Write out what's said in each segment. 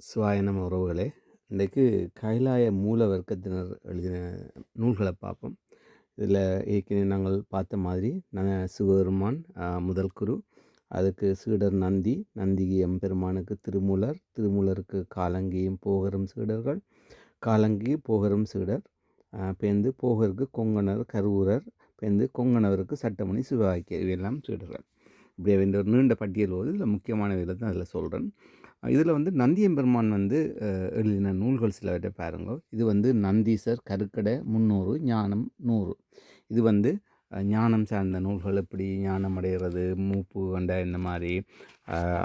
சிவாயனம் உறவுகளே இன்றைக்கு கைலாய மூல வர்க்கத்தினர் எழுதின நூல்களை பார்ப்போம். இதில் ஏற்கனவே நாங்கள் பார்த்த மாதிரி நாங்கள் சிவபெருமான் முதல் குரு அதுக்கு சீடர் நந்தி நந்திகி எம்பெருமானுக்கு திருமூலர் திருமூலருக்கு காலங்கியும் போகரும் சீடர்கள் காலங்கி போகரும் சீடர் பேந்து போகருக்கு கொங்கணர் கருவூரர் பேந்து கொங்கணவருக்கு சட்டமணி சிவாக்கியர் இவையெல்லாம் சீடர்கள். இப்படி ஒரு நீண்ட பட்டியல் போது இதில் முக்கியமான இதில் தான் அதில் சொல்கிறேன் இதில் வந்து நந்தியம்பெருமான் வந்து எழுதின நூல்கள் சிலவற்றை பாருங்க. இது வந்து நந்தீசர் கருக்கடை முந்நூறு ஞானம் நூறு. இது வந்து ஞானம் சார்ந்த நூல்கள் எப்படி ஞானம் அடைகிறது மூப்பு கண்ட இந்த மாதிரி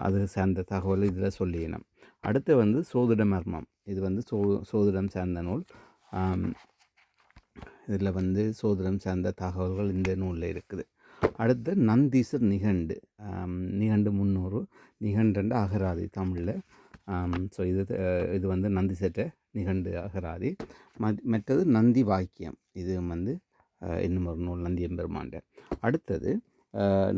அது சார்ந்த தகவல் இதில் சொல்லிடணும் அடுத்து வந்து சோதிட மர்மம். இது வந்து சோ சோதிடம் சார்ந்த நூல். இதில் வந்து சோதிடம் சார்ந்த தகவல்கள் இந்த நூலில் இருக்குது. அடுத்து நந்தீசர் நிகண்டு. நிகண்டு முந்நூறு நிகண்டண்டு அகராதி தமிழில். ஸோ இது இது வந்து நந்தி செட்ட நிகண்டு அகராதி. மற்றது நந்தி வாக்கியம். இது வந்து இன்னும் ஒரு நூல் நந்தி எம்பெருமாண்ட அடுத்தது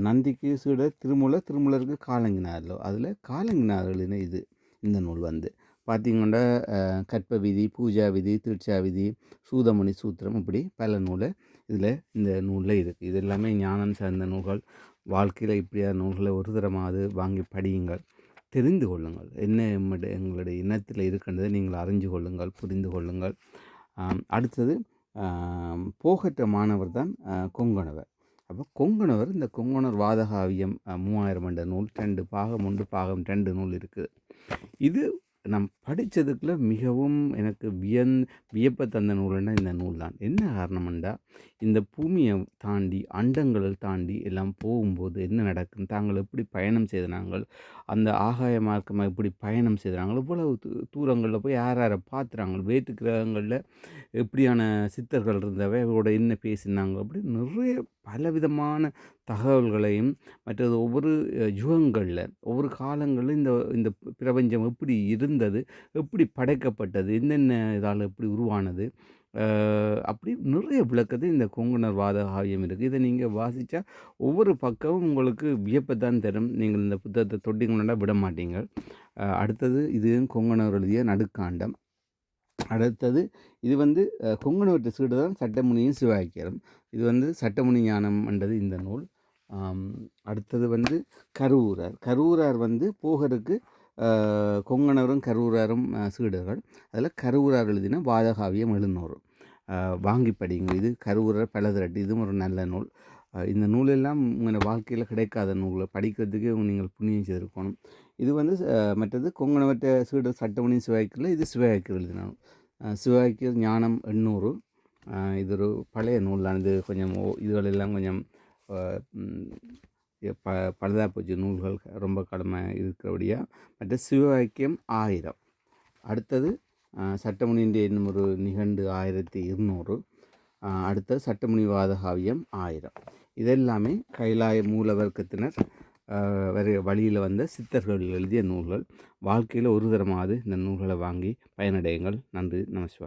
நந்திக்கு சீட திருமூல திருமூலருக்கு காலங்கினாரில் அதில் காலங்கினார்களின இது இந்த நூல் வந்து. பார்த்திங்கன்னா கற்ப விதி பூஜா விதி தீட்சா விதி சூதமணி சூத்திரம் இப்படி பல நூலை இதில் இந்த நூலில் இருக்குது இது எல்லாமே ஞானம் சார்ந்த நூல்கள். வாழ்க்கையில் இப்படியா நூல்களை ஒரு தரமாவது வாங்கி படியுங்கள். தெரிந்து கொள்ளுங்கள். என்ன எங்களுடைய இனத்தில் இருக்கின்றதை நீங்கள் அறிஞ்சு கொள்ளுங்கள் புரிந்து கொள்ளுங்கள். அடுத்தது போகற்ற மாணவர் தான் கொங்கணவர். அப்போ கொங்கணவர் இந்த கொங்கணர் வாதகாவியம் மூவாயிரம் என்ற நூல் ரெண்டு பாகம் ஒன்று பாகம் ரெண்டு நூல் இருக்குது இது நாம் படித்ததுக்குள்ள மிகவும் எனக்கு வியன் வியப்பை தந்த நூல்னா இந்த நூல் தான் என்ன காரணம்ண்டா? இந்த பூமியை தாண்டி அண்டங்களை தாண்டி எல்லாம் போகும்போது என்ன நடக்கும் தாங்கள் எப்படி பயணம் செய்தாங்கள் அந்த ஆகாய மார்க்கமாக எப்படி பயணம் செய்தாங்க இவ்வளவு தூரங்களில் போய் யார் யாரை பார்த்துறாங்க? வேற்று கிரகங்களில் எப்படியான சித்தர்கள் இருந்தவை? அவரோட என்ன பேசினாங்க? அப்படி நிறைய பலவிதமான தகவல்களையும் மற்றது ஒவ்வொரு யுகங்களில் ஒவ்வொரு காலங்களில் இந்த இந்த பிரபஞ்சம் எப்படி இருந்தது எப்படி படைக்கப்பட்டது என்னென்ன இதால் எப்படி உருவானது அப்படி நிறைய விளக்கத்தை இந்த கொங்குனர் வாத காவியம் இருக்குது இதை நீங்கள் வாசித்தா ஒவ்வொரு பக்கமும் உங்களுக்கு வியப்பை தான் தரும். நீங்கள் இந்த புத்தகத்தை தொட்டிங்கன்னா விட மாட்டீங்க அடுத்தது இது கொங்கணர் எழுதிய நடுக்காண்டம். அடுத்தது இது வந்து கொங்கணவற்ற சீடு தான் சட்டமுனியும் சிவாக்கியரும் இது வந்து சட்டமுனி ஞானம் என்றது இந்த நூல். அடுத்தது வந்து கரூரார் கரூரார் வந்து போகருக்கு கொங்கணரும் கருவூராரும் சீடர்கள். அதில் கரூரார் எழுதின வாதகாவியம் எழுநூறு. வாங்கி படிங்க இது கருவூரர் பலதிரட்டு இதுவும் ஒரு நல்ல நூல். இந்த நூலெல்லாம் உங்களோட வாழ்க்கையில் கிடைக்காத நூலை. படிக்கிறதுக்கு நீங்கள் புண்ணியம் செய்திருக்கணும். இது வந்து மற்றது கொங்கணவற்ற சீடர் சட்டமணி சிவாய்க்கில் இது சிவாய்க்கு எழுதினாலும் சிவாய்க்கு ஞானம் எண்ணூறு. இது ஒரு பழைய நூலானது. இது கொஞ்சம் இதுகளெல்லாம் கொஞ்சம் ப பழுதாப்பூச்சி நூல்கள். ரொம்ப கடமை இருக்கிறபடியாக மற்ற சிவவாக்கியம் ஆயிரம். அடுத்தது சட்டமுனின்ற என்னும் ஒரு நிகண்டு ஆயிரத்தி இருநூறு. அடுத்த சட்டமுனிவாத வாதகாவியம் ஆயிரம். இதெல்லாமே கைலாய மூலவர்க்கத்தினர் வரி வழியில் வந்த சித்தர்கள் எழுதிய நூல்கள். வாழ்க்கையில் ஒரு தரமாவது இந்த நூல்களை வாங்கி பயனடையுங்கள். நன்றி நமசிவாய்